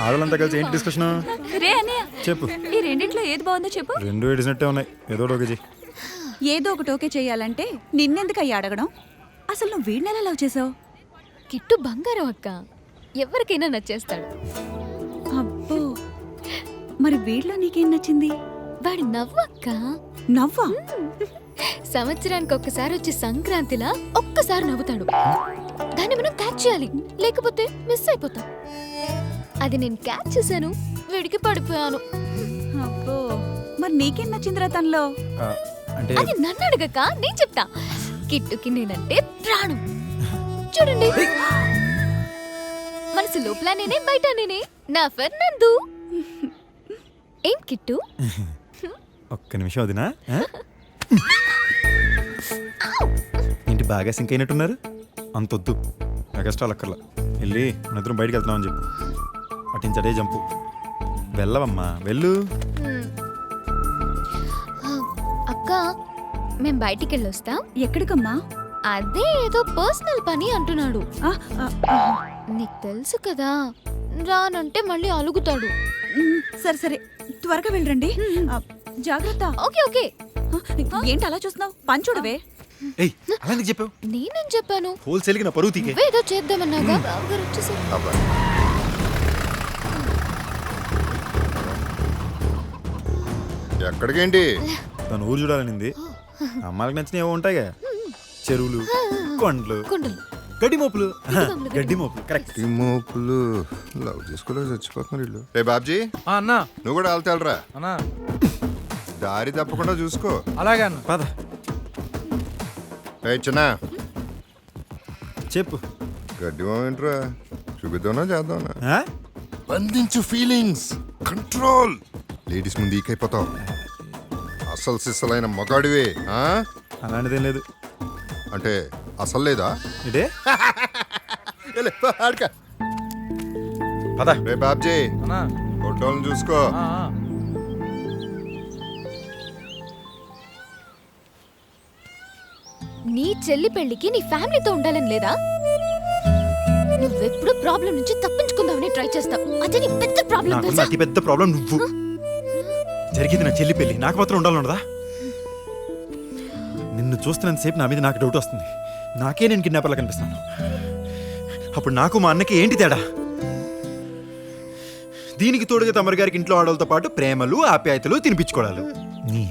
ఆడలంతా కలిసి ఏంటి డిస్కషన్ రే అన్నయ్య చెప్పు. ఈ రెండిట్లో ఏది బాగుందో చెప్పు. రెండు ఏడిసినట్టే ఉన్నాయి. ఏదో ఒకటి చెయ్యి. ఏదో ఒకటి ఓకే చేయాలంటే నిన్నెందుకు అయ్యి అడగడం? అసలు నువ్వు వీడిని ఎలా లవ్ చేసావు? కిట్టు బంగారం అక్క. ఎవరికైనా నచ్చేస్తాడు. అబ్బో. మరి వీడిలో నీకేం నచ్చింది? వాడి నవ్వు అక్క. నవ్వా? సంవత్సరానికి ఒక్కసారి వచ్చే సంక్రాంతిలా ఒక్కసారి నవ్వుతాడు. దాన్ని మనం క్యాచ్ చేయాలి. లేకపోతే మిస్ అయిపోతాం. అది నేను క్యాచ్ చేశాను. వీడికి పడిపోయాను. అబ్బో మరి నీకేం నచ్చిందిరా తనలో? ఆ, అంటే అది నన్ను అడగక నేను చెప్తా. కిట్టుకి నేనంటే ప్రాణం. చూడండి. మనసు లోపల నేనే బయట నేనే. నా ఫెర్నందు ఏం కిట్టు? ఒక్క నిమిషం వదినా ఆ? ఏంటి బాగా సింక్ అయినట్టున్నారు? అంతొద్దు. నాకు ఇష్టాలు అక్కర్లా. వెళ్ళి నిద్రం బయటికి వెళ్తున్నామని చెప్పు. అటించడే జంపు. వెళ్ళవమ్మా వెళ్ళు. అక్క మేం బయటికి వెళ్ళొస్తాం ఎక్కడికమ్మా? అదే ఏదో పర్సనల్ పని అంటున్నాడు. నీకు తెలుసు కదా రానంటే మళ్ళీ అలుగుతాడు. సరే సరే. త్వరగా వెళ్ళరండి ఆ, జాగ్రత్త. Okay okay. ఏంటి అలా చూస్తున్నావు? పని చూడవే. ఏయ్ అలా ఎందుకు చెప్పావు? నేనేం చెప్పాను? హోల్సేల్కి నా పరువు తీకే. నువ్వేదో చేద్దామన్నాగా? ఎక్కడికేంటి? తను ఊరు చూడాలనింది. అమ్మాయికి నచ్చినవి ఏవో ఉంటాయిగా. చెరువులు కొండలు కుండలు. గడ్డి మోపులు. మోపులు, గడ్డి మోపులు. కరెక్ట్ మోపులు. లవ్ చేసుకోలేదు చచ్చిపోతున్నారు వీళ్ళు. రే బాబ్జీ ఆ, అన్నా. నువ్వు కూడా వెళ్తాడురా అన్నా. దారి తప్పకుండా చూసుకో. అలాగే అన్న. పద. చిన్న. చెప్పు. గడ్డి ఏంట్రా? చూపిద్దామా చేద్దామా? బంధించు ఫీలింగ్స్ కంట్రోల్ లేడీస్ ముందు ఈకైపోతావు అసలు సిస్సలైన మగాడివే ఆ? అలాంటిదేం లేదు. అంటే అసలు లేదా? ఇదే? ఏలే, పో, ఆడుకో. పద. రే బాబ్జీ అన్నా. ఫోటోలను చూసుకో. నీ చెల్లి పెళ్ళికి నీ ఫ్యామిలీతో ఉండాలని లేదా? నువ్వెప్పుడు ప్రాబ్లం నుంచి తప్పించుకుందామని ట్రై చేస్తావు. అదే నీ పెద్ద ప్రాబ్లం నాకున్న తెలుసా? అతి పెద్ద ప్రాబ్లం నువ్వు. జరిగింది నా చెల్లి పెళ్ళి. నాకు మాత్రం ఉండాలన్నదా నిన్ను చూస్తున్నంతసేపు నా మీద నాకు డౌట్ వస్తుంది. నాకే నేను కిడ్నాపర్లా కనిపిస్తాను అప్పుడు నాకు మా అన్నకి ఏంటి తేడా? దీనికి తోడుగా తమరి గారికి ఇంట్లో ఆడవాళ్ళతో పాటు ప్రేమలు ఆప్యాయతలు తినిపించుకోవడాలు. నీ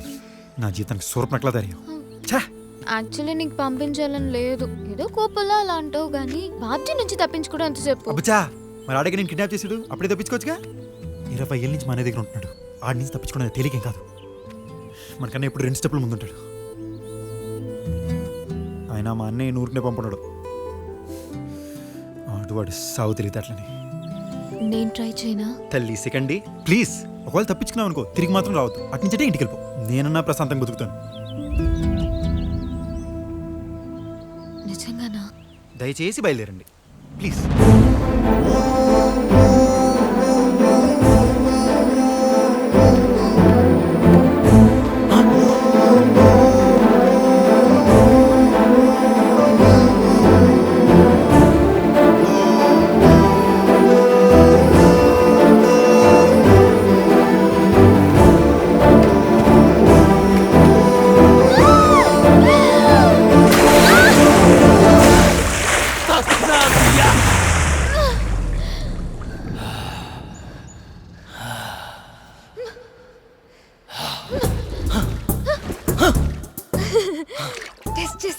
నా జీతానికి సూర్పనట్లా తరిగావు ఛా! యాక్చువల్లీ నీకు పంపించాలని లేదు. ఏదో కోపంలో అలా అంటావు బాబ్జీ నుంచి తప్పించుకోవడం ఎంతసేపు? అబ్బచా మరి ఆడకి నేను కిడ్నాప్ చేసాడు అప్పుడే తప్పించుకోవచ్చుగా? ఇరవై ఏళ్ళ నుంచి మా అన్న దగ్గర ఉంటున్నాడు. ఆడి నుంచి తప్పించుకోవడం తేలికేం కాదు. మనకన్నా ఇప్పుడు రెండు స్టెప్పులు ముందుంటాడు. ఆయన మా అన్నయ్య నూరుకునే పంపడాడు వాడు సాగు తెలియతట్లని నేను ట్రై చేయనా? తల్లి సెకండ్ ప్లీజ్ ఒకవేళ తప్పించుకున్నావు అనుకో తిరిగి మాత్రం రావద్దు. అటు నుంచే ఇంటికి వెళ్ళిపో. నేనన్నా ప్రశాంతంగా బతుకుతాను. నిజంగానా? దయచేసి బయలుదేరండి. ప్లీజ్.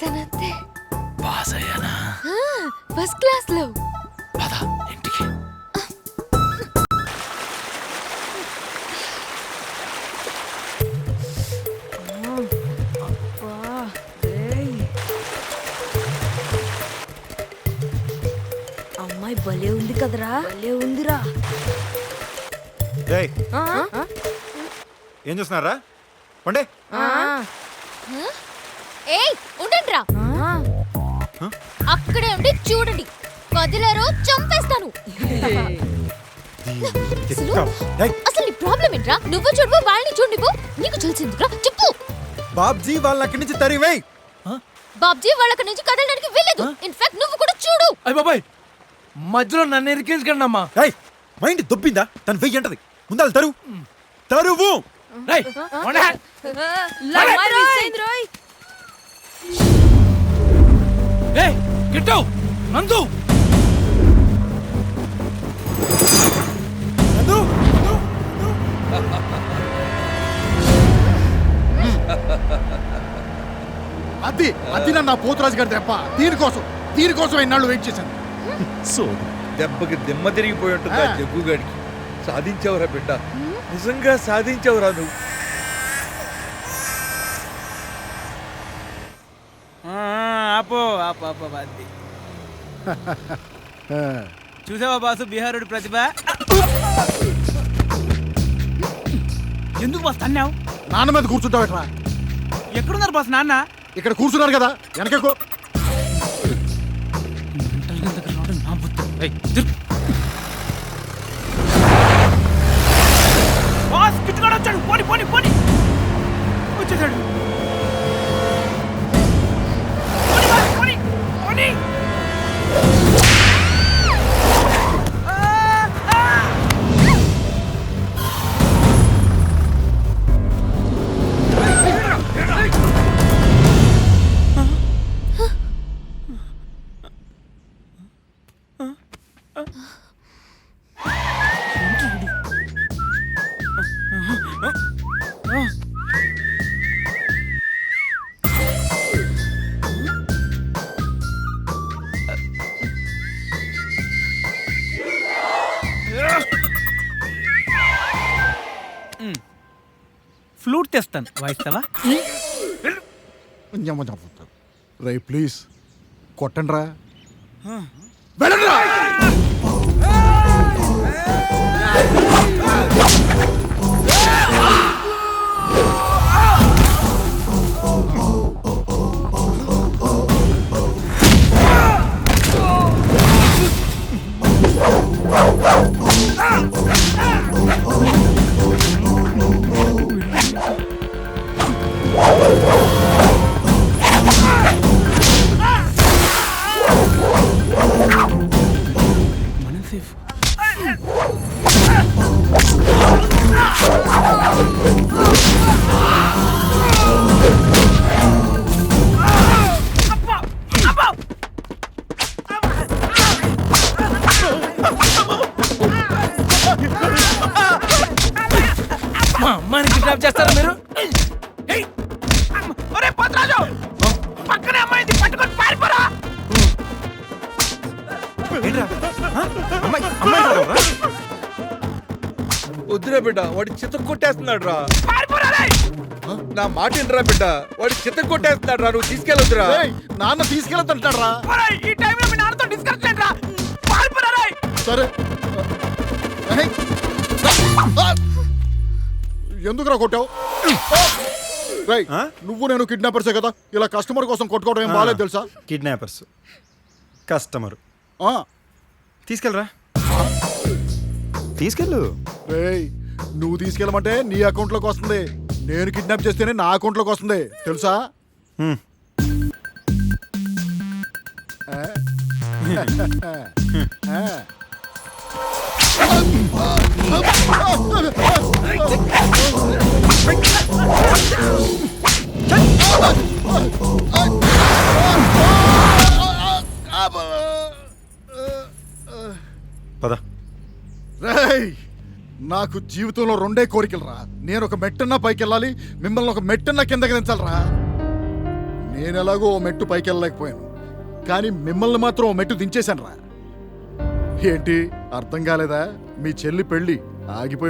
టెస్ట్ చేశాను అంతే పాస్ అయ్యానా? ఫస్ట్ క్లాస్లో పద ఇంటికి. అమ్మాయి భలే ఉంది కదరా. భలే ఉందిరా. ఏం చూస్తున్నారా? పండే. ఏయ్ చూడండి. కదిలారో చంపేస్తాను. అసలు నీ ప్రాబ్లం ఏంట్రా? నువ్వు చూడు వాళ్ళని చూడు నీకు. తెలిసిందిరా చెప్పు. బాబ్జీ వాళ్ళని అక్కడి నుంచి తరివేయ్ బాబ్జీ నుంచి కదలడానికి వెళ్ళదు ఇన్ఫాక్ట్ నువ్వు కూడా చూడు. అయ్య బాబాయ్ మధ్యలో నన్ను ఇరికించకండి అమ్మా. ఏయ్ మైండ్ దొబ్బిందా? తను వెయ్యి అంటది. ముందాలు తరువు. తరువు రేయ్. ఏయ్, నందు, నందు, అది అది నా పోతురాజు గారి దెబ్బ దీనికోసం దీనికోసం ఎన్నాళ్ళు వెయిట్ చేశాను సో దెబ్బకి దిమ్మ తిరిగిపోయి ఉంటుందా జగ్గుగాడికి సాధించావురా బిడ్డ నిజంగా సాధించావురా నువ్వు ఆపో ఆపో ఆపో బాద్ది చూసావా బాసు? బీహారుడి ప్రతిభ? ఎందుకు బాస్ తన్నావు? నాన్న మీద కూర్చుంటావట్రా ఎక్కడున్నారు బాస్ నాన్న? ఇక్కడ కూర్చున్నారు కదా వెనకకు నా బుద్ధి. ఏయ్, తిరుగు. బాస్ కిట్టుగాడు వచ్చాడు పోని పోని పోని. వచ్చేసాడు. తెస్తాను వాయిస్తావా? రై ప్లీజ్ కొట్టండి రా వెళ్ళండి వద్దురా బిడ్డ వాడి చిత్త కొట్టేస్తున్నాడు రా పారిపోరా రేయ్! నా మాట వినరా బిడ్డ వాడి చిత్త కొట్టేస్తున్నాడు రా నువ్వు తీసుకెళ్ళొద్దురా. రేయ్, నాన్న తీసుకెళ్ళొద్దంటాడు రా ఒరేయ్, ఈ టైంలో మీ నాన్నతో డిస్కస్ చేయండి రా పారిపోరా రేయ్! సరే. ఏయ్. ఎందుకురా కొట్టావు? నువ్వు నేను కిడ్నాపర్సే కదా ఇలా కస్టమర్ కోసం కొట్టుకోవడం ఏం బాగాలేదు తెలుసా? కిడ్నాపర్స్. కస్టమర్. ఆ, తీసుకెళ్ళరా? తీసుకెళ్ళు. రేయ్ నువ్వు తీసుకెళ్ళమంటే నీ అకౌంట్లోకి వస్తుంది. నేను కిడ్నాప్ చేస్తేనే నా అకౌంట్లోకి వస్తుంది. తెలుసా. పద. రేయ్! నాకు జీవితంలో రెండే కోరికలు రా నేను ఒక మెట్టున్నా పైకి వెళ్ళాలి మిమ్మల్ని ఒక మెట్టున్నా కిందకి దించాలరా. నేను ఎలాగో ఓ మెట్టు పైకి వెళ్ళలేకపోయాను కానీ మిమ్మల్ని మాత్రం ఓ మెట్టు దించేశాను రా ఏంటి అర్థం కాలేదా? మీ చెల్లి పెళ్ళి ఆగిపోయి